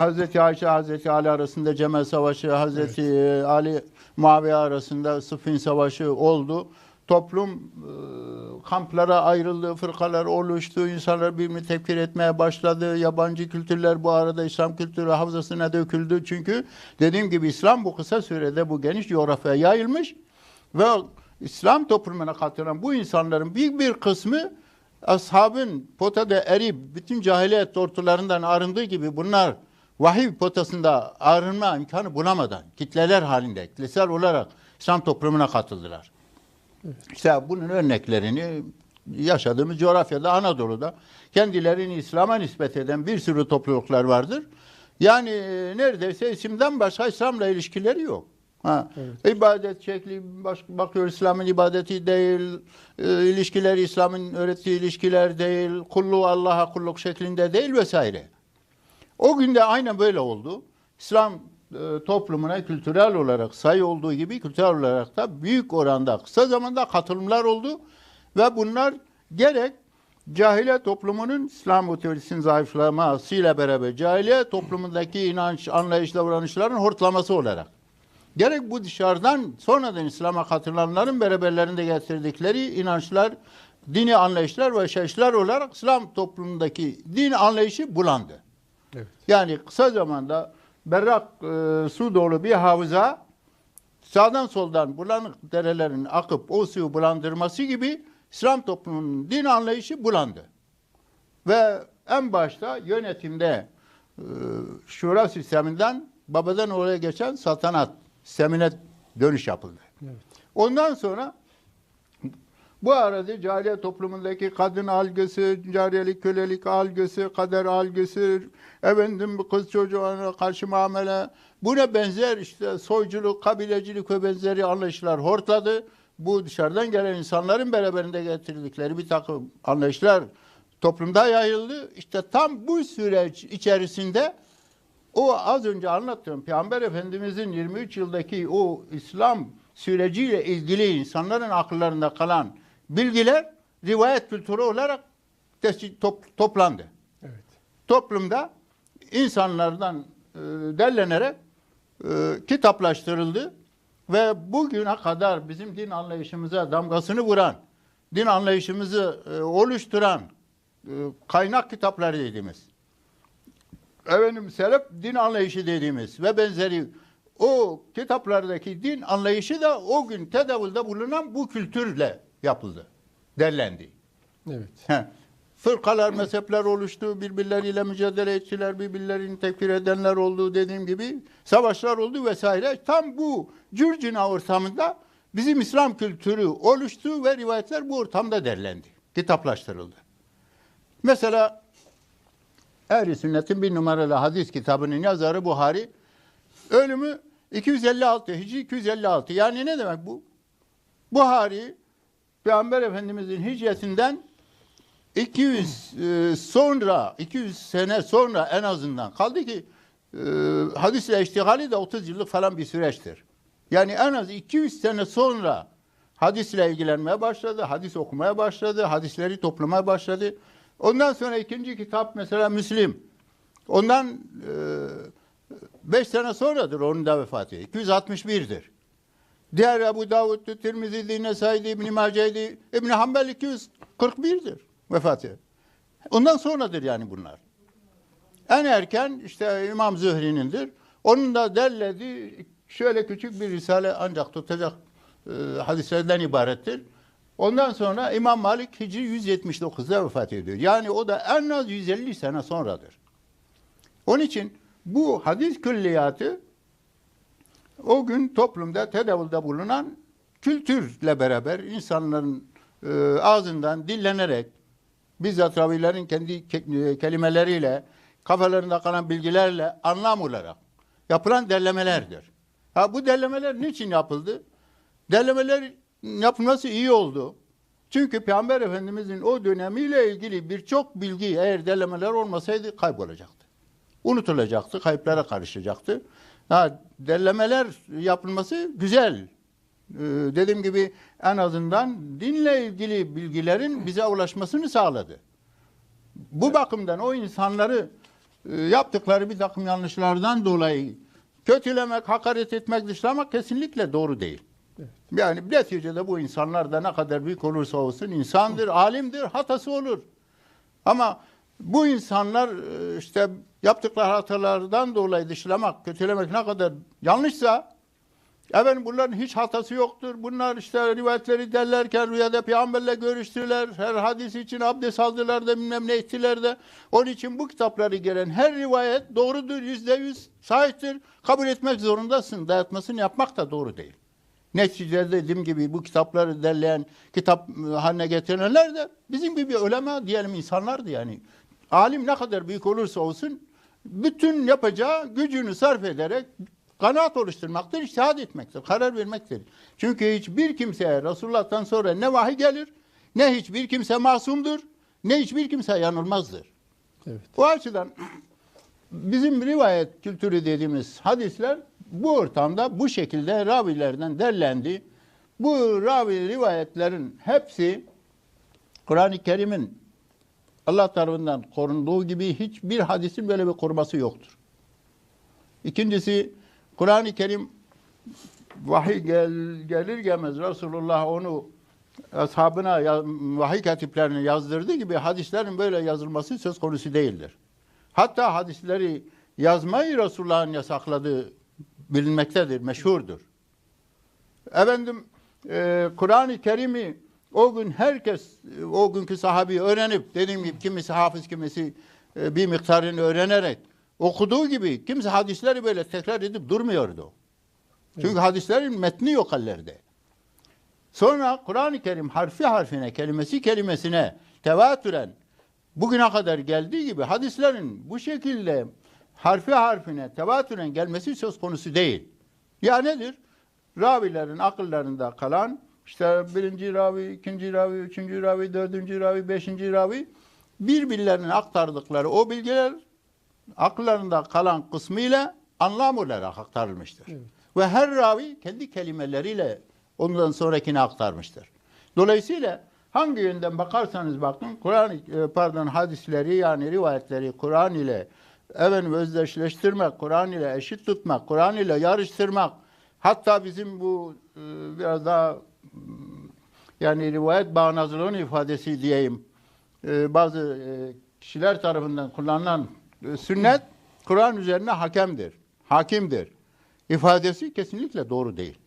Hazreti Ayşe, Hazreti Ali arasında Cemel Savaşı, Hazreti e, Ali Muaviye arasında Sıffin Savaşı oldu. Toplum e, kamplara ayrıldı, fırkalar oluştu, insanlar birbirini tepkir etmeye başladı. Yabancı kültürler bu arada İslam kültürü havzasına döküldü. Çünkü dediğim gibi İslam bu kısa sürede bu geniş coğrafyaya yayılmış ve İslam toplumuna katılan bu insanların büyük bir kısmı ashabın potada erip bütün cahiliyet tortularından arındığı gibi bunlar vahiy potasında arınma imkanı bulamadan kitleler halinde kitlesel olarak İslam toplumuna katıldılar. İşte bunun örneklerini yaşadığımız coğrafyada Anadolu'da kendilerini İslam'a nispet eden bir sürü topluluklar vardır. Yani e, neredeyse isimden başka İslam'la ilişkileri yok. Ha. İbadet şekli baş, bakıyor İslam'ın ibadeti değil, e, ilişkileri İslam'ın öğrettiği ilişkiler değil, kulluğu Allah'a kulluk şeklinde değil vesaire. O günde aynen böyle oldu. İslam e, toplumuna kültürel olarak sayı olduğu gibi kültürel olarak da büyük oranda kısa zamanda katılımlar oldu ve bunlar gerek cahiliye toplumunun İslam otoritesinin zayıflamasıyla beraber cahiliye toplumundaki inanç, anlayış, davranışların hortlaması olarak gerek bu dışarıdan sonradan İslam'a katılanların beraberlerinde getirdikleri inançlar, dini anlayışlar ve şeyler olarak İslam toplumundaki din anlayışı bulandı. Evet. Yani kısa zamanda berrak e, su dolu bir havuza sağdan soldan bulanık derelerin akıp o suyu bulandırması gibi İslam toplumunun din anlayışı bulandı. Ve en başta yönetimde e, şura sisteminden babadan oraya geçen saltanat sistemine dönüş yapıldı. Evet. Ondan sonra bu arada cahiliye toplumundaki kadın algısı, cariyelik, kölelik algısı, kader algısı, efendim kız çocuğuna karşı muamele, buna benzer işte soyculuk, kabilecilik ve benzeri anlayışlar hortladı. Bu dışarıdan gelen insanların beraberinde getirdikleri bir takım anlayışlar toplumda yayıldı. İşte tam bu süreç içerisinde o az önce anlattığım Peygamber Efendimizin 23 yıldaki o İslam süreciyle ilgili insanların akıllarında kalan bilgiler rivayet kültürü olarak top- toplandı. Evet. Toplumda insanlardan e, derlenerek e, kitaplaştırıldı ve bugüne kadar bizim din anlayışımıza damgasını vuran, din anlayışımızı e, oluşturan e, kaynak kitapları dediğimiz efendim selef din anlayışı dediğimiz ve benzeri o kitaplardaki din anlayışı da o gün tedavülde bulunan bu kültürle yapıldı, derlendi. Evet. Fırkalar, mezhepler oluştu, birbirleriyle mücadele ettiler, birbirlerini tekfir edenler oldu dediğim gibi, savaşlar oldu vesaire. Tam bu cürcüna ortamında bizim İslam kültürü oluştu ve rivayetler bu ortamda derlendi, kitaplaştırıldı. Mesela Ehli Sünnet'in bir numaralı hadis kitabının yazarı Buhari. Ölümü 256, Hicri 256. Yani ne demek bu? Buhari, Peygamber Efendimizin hicretinden 200 e, sonra, 200 sene sonra en azından kaldı ki e, hadisle iştihali de 30 yıllık falan bir süreçtir. Yani en az 200 sene sonra hadisle ilgilenmeye başladı, hadis okumaya başladı, hadisleri toplamaya başladı. Ondan sonra ikinci kitap mesela Müslim. Ondan 5 sene sonradır onun da vefatı. 261'dir. Diğer Ebu Davud'du, Tirmizi'di, Nesai'di, İbn-i Mace'ydi. İbn-i Hanbel 241'dir vefatı. Ondan sonradır yani bunlar. En erken işte İmam Zühri'nindir. Onun da derlediği şöyle küçük bir risale ancak tutacak e, hadislerden ibarettir. Ondan sonra İmam Malik Hicri 179'da vefat ediyor. Yani o da en az 150 sene sonradır. Onun için bu hadis külliyatı o gün toplumda tedavülde bulunan kültürle beraber insanların e, ağzından dillenerek bizzat ravilerin kendi ke- kelimeleriyle kafalarında kalan bilgilerle anlam olarak yapılan derlemelerdir. Ha bu derlemeler niçin yapıldı? Derlemeler yapılması iyi oldu. Çünkü Peygamber Efendimizin o dönemiyle ilgili birçok bilgi eğer derlemeler olmasaydı kaybolacaktı. Unutulacaktı, kayıplara karışacaktı. Ha, derlemeler yapılması güzel. Ee, dediğim gibi en azından dinle ilgili bilgilerin bize ulaşmasını sağladı. Bu bakımdan o insanları e, yaptıkları bir takım yanlışlardan dolayı kötülemek, hakaret etmek, dışlamak kesinlikle doğru değil. Yani neticede bu insanlar da ne kadar büyük olursa olsun insandır, alimdir, hatası olur. Ama bu insanlar e, işte yaptıkları hatalardan dolayı dışlamak, kötülemek ne kadar yanlışsa efendim bunların hiç hatası yoktur. Bunlar işte rivayetleri derlerken rüyada peygamberle görüştüler. Her hadis için abdest aldılar da bilmem ne ettiler de. Onun için bu kitapları gelen her rivayet doğrudur, yüzde yüz sahiptir. Kabul etmek zorundasın. Dayatmasını yapmak da doğru değil. Neticede dediğim gibi bu kitapları derleyen, kitap e, haline getirenler de bizim gibi öleme diyelim insanlardı yani. Alim ne kadar büyük olursa olsun bütün yapacağı gücünü sarf ederek kanaat oluşturmaktır, iştihad etmektir, karar vermektir. Çünkü hiçbir kimseye Resulullah'tan sonra ne vahiy gelir, ne hiçbir kimse masumdur, ne hiçbir kimse yanılmazdır. Evet. O açıdan bizim rivayet kültürü dediğimiz hadisler bu ortamda bu şekilde ravilerden derlendi. Bu ravi rivayetlerin hepsi Kur'an-ı Kerim'in Allah tarafından korunduğu gibi hiçbir hadisin böyle bir koruması yoktur. İkincisi Kur'an-ı Kerim vahiy gel, gelir gelmez Resulullah onu ashabına vahiy katiplerine yazdırdığı gibi hadislerin böyle yazılması söz konusu değildir. Hatta hadisleri yazmayı Resulullah'ın yasakladığı bilinmektedir, meşhurdur. Efendim e, Kur'an-ı Kerim'i o gün herkes o günkü sahabi öğrenip dediğim gibi kimisi hafız kimisi e, bir miktarını öğrenerek okuduğu gibi kimse hadisleri böyle tekrar edip durmuyordu. Çünkü hadislerin metni yok hallerde. Sonra Kur'an-ı Kerim harfi harfine, kelimesi kelimesine tevatüren bugüne kadar geldiği gibi hadislerin bu şekilde harfi harfine tevatüren gelmesi söz konusu değil. Ya nedir? Ravilerin akıllarında kalan işte birinci ravi, ikinci ravi, üçüncü ravi, dördüncü ravi, beşinci ravi birbirlerine aktardıkları o bilgiler akıllarında kalan kısmıyla anlam olarak aktarılmıştır. Ve her ravi kendi kelimeleriyle ondan sonrakini aktarmıştır. Dolayısıyla hangi yönden bakarsanız bakın Kur'an e, pardon hadisleri yani rivayetleri Kur'an ile efendim özdeşleştirmek, Kur'an ile eşit tutmak, Kur'an ile yarıştırmak hatta bizim bu e, biraz daha yani rivayet bağnazlığın ifadesi diyeyim e, bazı e, kişiler tarafından kullanılan e, sünnet Kur'an üzerine hakemdir, hakimdir. ifadesi kesinlikle doğru değil.